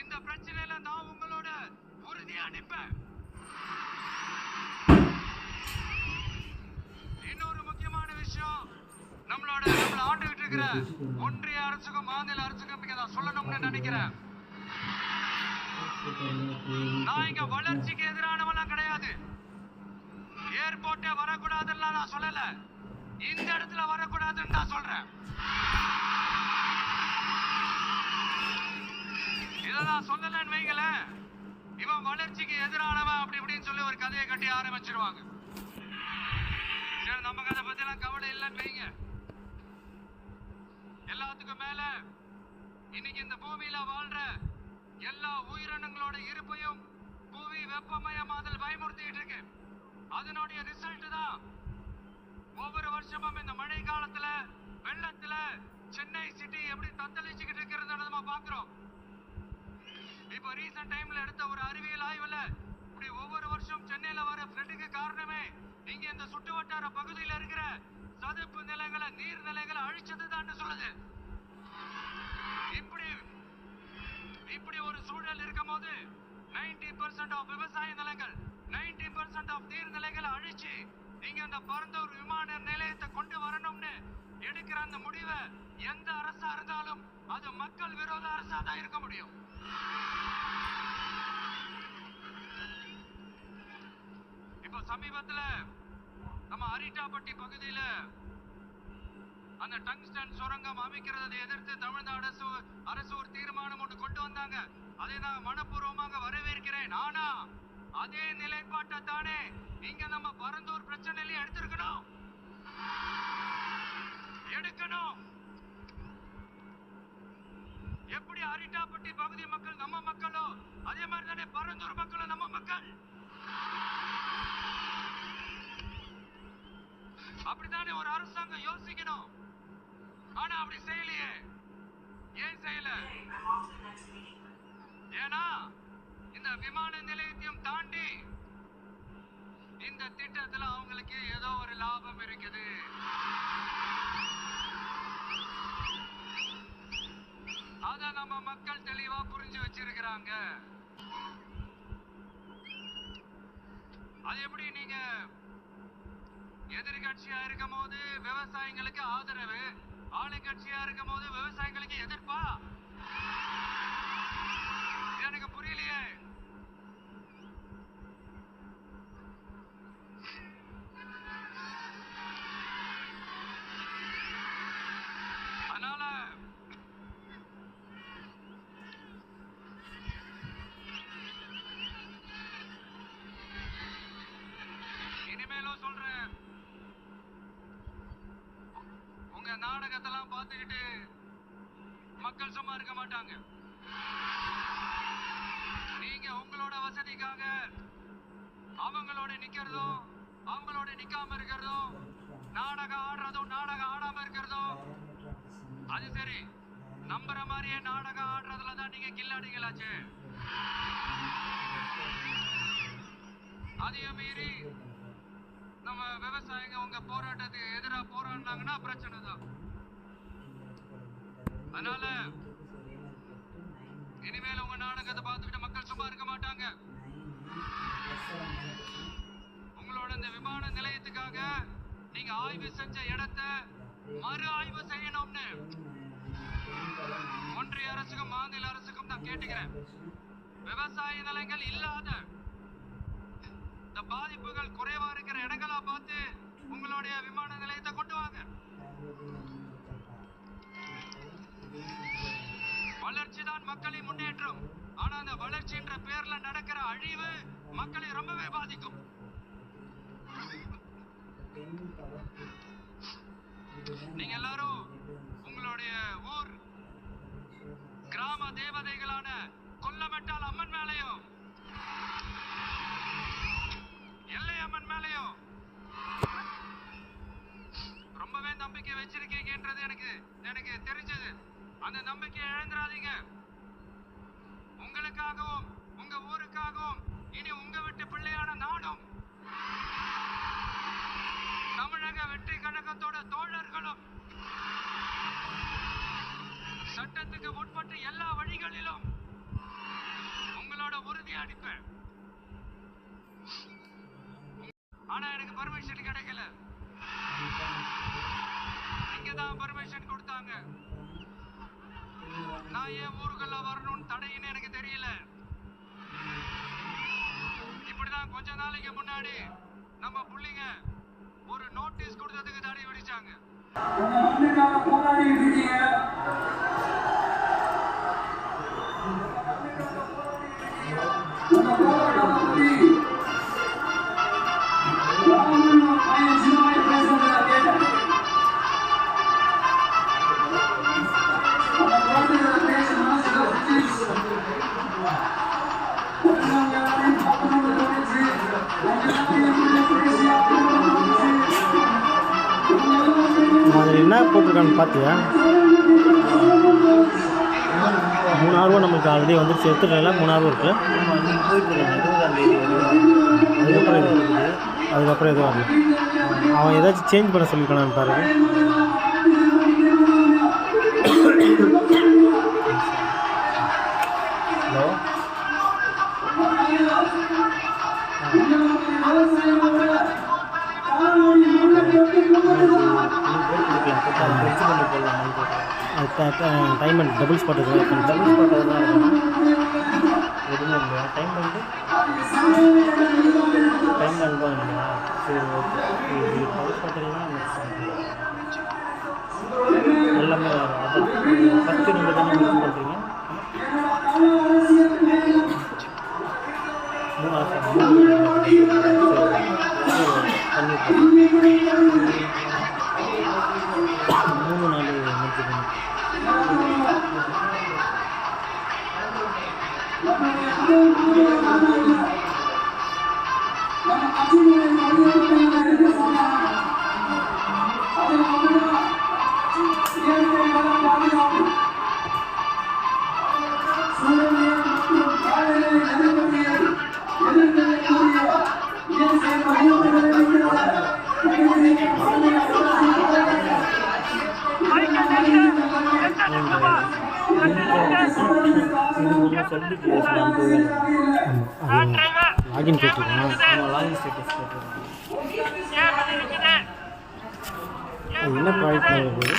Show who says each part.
Speaker 1: இந்த பிரச்சனையில நான் உங்களோட உறுதியா நிப்பேன் இன்னொரு முக்கியமான விஷயம் நம்மளோட நம்மள ஆண்டுகிட்டு இருக்கிற ஒன்றிய அரசுக்கும் மாநில அரசுக்கும் இங்க நான் சொல்லணும்னு நினைக்கிறேன். நான் இங்க வளர்ச்சிக்கு எதிரானவெல்லாம் கிடையாது. ஏர்போர்ட்டே வரக்கூடாதுன்னு நான் சொல்லல. இந்த இடத்துல வரக்கூடாதுன்னு நான் சொல்றேன். இதெல்லாம் நான் சொல்லலன்னு வைங்களேன் இவன் வளர்ச்சிக்கு எதிரானவன் அப்படி இப்படின்னு சொல்லி ஒரு கதையை கட்டி ஆரம்பிச்சிருவாங்க. சரி நமக்கு அதை பத்திலாம் கவலை இல்லைன்னு வைங்க. எல்லாத்துக்கும் மேல இன்னைக்கு இந்த பூமியில வாழ்ற எல்லா உயிரினங்களோட இருப்பையும் புவி வெப்பமயமாதல் பயமுறுத்திட்டு இருக்கு. அதனுடைய ரிசல்ட் தான் ஒவ்வொரு வருஷமும் இந்த மழை காலத்துல வெள்ளத்துல சென்னை சிட்டி எப்படி தத்தளிச்சுக்கிட்டு இருக்கிறது நம்ம பாக்குறோம் ரீசன்ட் டைம்ல எடுத்த ஒரு அறிவியல் ஆய்வுல இப்படி ஒவ்வொரு வருஷம் சென்னையில வர ஃப்ளட்டுக்கு காரணமே நீங்க இந்த சுற்று வட்டார பகுதியில இருக்கிற சதுப்பு நிலங்களை நீர்நிலைகளை அழிச்சதுதான் சொல்லுது. இப்படி இப்படி ஒரு சூழல் இருக்கும் போது நைன்டி பர்சன்ட் ஆஃப் விவசாய நிலங்கள் நைன்டி பர்சன்ட் ஆஃப் நீர்நிலைகளை அழிச்சு நீங்க அந்த பரந்தூர் விமான நிலையத்தை கொண்டு வரணும்னு எடுக்கிற அந்த முடிவை எந்த அரசா இருந்தாலும் அது மக்கள் விரோத அரசா தான் இருக்க முடியும். இப்ப சமீபத்துல நம்ம அரிட்டாப்பட்டி பகுதியில அந்த டங்ஸ்டன் சுரங்கம் அமைக்கிறதை எதிர்த்து தமிழ்நாடு அரசு அரசு ஒரு தீர்மானம் ஒன்று கொண்டு வந்தாங்க. அதை நான் மனப்பூர்வமாக வரவேற்கிறேன். ஆனா அதே நிலைப்பாட்டை தானே இங்க நம்ம பரந்தூர் பிரச்சனையில எடுத்திருக்கணும். எடுக்கணும். எப்படி அரிட்டாப்பட்டி பகுதி மக்கள் நம்ம மக்களோ அதே மாதிரி தானே பரந்தூர் மக்களும் நம்ம மக்கள்? அப்படித்தானே ஒரு அரசாங்கம் யோசிக்கணும். ஆனா அப்படி செய்யலையே. ஏன் செய்யல? ஏன்னா இந்த விமான நிலையத்தையும் தாண்டி இந்த திட்டத்துல அவங்களுக்கு ஏதோ ஒரு லாபம் இருக்குது. அதை நம்ம மக்கள் தெளிவா புரிஞ்சு வச்சிருக்கிறாங்க. அது எப்படி நீங்க எதிர்கட்சியா இருக்கும் போது விவசாயிகளுக்கு ஆதரவு ஆளுங்கட்சியா இருக்கும் போது விவசாயிகளுக்கு எதிர்ப்பா? நாடகத்தெல்லாம் பார்த்துக்கிட்டு மக்கள் சும்மா இருக்க மாட்டாங்க. நீங்க உங்களோட வசதிக்காக அவங்களோட நிக்கிறதும் அவங்களோட நிக்காம இருக்கிறதும் நாடகம் ஆடுறதும் நாடகம் ஆடாம இருக்கிறதும் அது சரி. நம்புற மாதிரியே நாடகம் ஆடுறதுல தான் நீங்க கில்லாடிங்களாச்சு அதையும் மீறி நம்ம விவசாயிங்க உங்க போராட்டத்துக்கு எதிராக போராடினாங்கன்னா பிரச்சனை தான். அதனால இனிமேல் உங்க நாடகத்தை பார்த்துக்கிட்டு மக்கள் சும்மா இருக்க மாட்டாங்க. உங்களோட இந்த விமான நிலையத்துக்காக நீங்க ஆய்வு செஞ்ச இடத்த மறு ஆய்வு செய்யணும்னு ஒன்றிய அரசுக்கும் மாநில அரசுக்கும் நான் கேட்டுக்கிறேன். விவசாய நிலங்கள் இல்லாத இந்த பாதிப்புகள் குறைவா இருக்கிற இடங்களா பார்த்து உங்களுடைய விமான நிலையத்தை கொண்டு வாங்க. வளர்ச்சி தான் மக்களை முன்னேற்றம். ஆனா அந்த வளர்ச்சின்ற பேர்ல நடக்கிற அழிவு மக்களை ரொம்பவே பாதிக்கும். நீங்க எல்லாரும் உங்களுடைய ஊர் கிராம தேவதைகளான கொல்லமெட்டால் அம்மன் மேலையும் எல்லை அம்மன் மேலையும் ரொம்பவே நம்பிக்கை வச்சிருக்கீங்கன்றது எனக்கு எனக்கு தெரிஞ்சது. அந்த நம்பிக்கையை இழந்துடாதீங்க. உங்களுக்காகவும் உங்க ஊருக்காகவும் இனி உங்க வீட்டு பிள்ளையான நானும் தமிழக வெற்றி கழகத்தோட தோழர்களும் சட்டத்துக்கு உட்பட்டு எல்லா வழிகளிலும் உங்களோட உறுதி அடிப்பேன் ஆனா எனக்கு பர்மிஷன் கிடைக்கல. இங்க தான் பர்மிஷன் கொடுத்தாங்க. நான் ஏன் ஊருக்குள்ள வரணும்னு தடையின்னு எனக்கு தெரியல. இப்படிதான் கொஞ்ச நாளைக்கு முன்னாடி நம்ம புள்ளிங்க ஒரு நோட்டீஸ் கொடுத்ததுக்கு தடை
Speaker 2: விடிச்சாங்க. போராடி இருக்கீங்க.
Speaker 3: என்ன போட்டிருக்கான்னு பார்த்தியா? மூணு நம்மளுக்கு நமக்கு ஆல்ரெடி வந்துருச்சு. எடுத்துட்டல மூணு ஆர்வம் இருக்கு. அதுக்கப்புறம் அதுக்கப்புறம் எதுவும் வரல. அவன் ஏதாச்சும் சேஞ்ச் பண்ண சொல்லியிருக்கானான்னு பாருங்க ஹலோ டைம் டபுள் ஸ்பாட் இருக்கு டபுள் ஸ்பாட் எதுவுமே இல்லையா? டைம் பண்ணிட்டு டைம் அனுபவம் இல்லையா? சரி ஓகே இது டபுள் ஸ்பாட் எல்லாமே வரும். அதான். ஃபஸ்ட்டு நீங்கள் தானே பண்ணுறீங்க லாகின் கேட்டிருக்கேன் என்ன ப்ராஜெக்ட் போகுது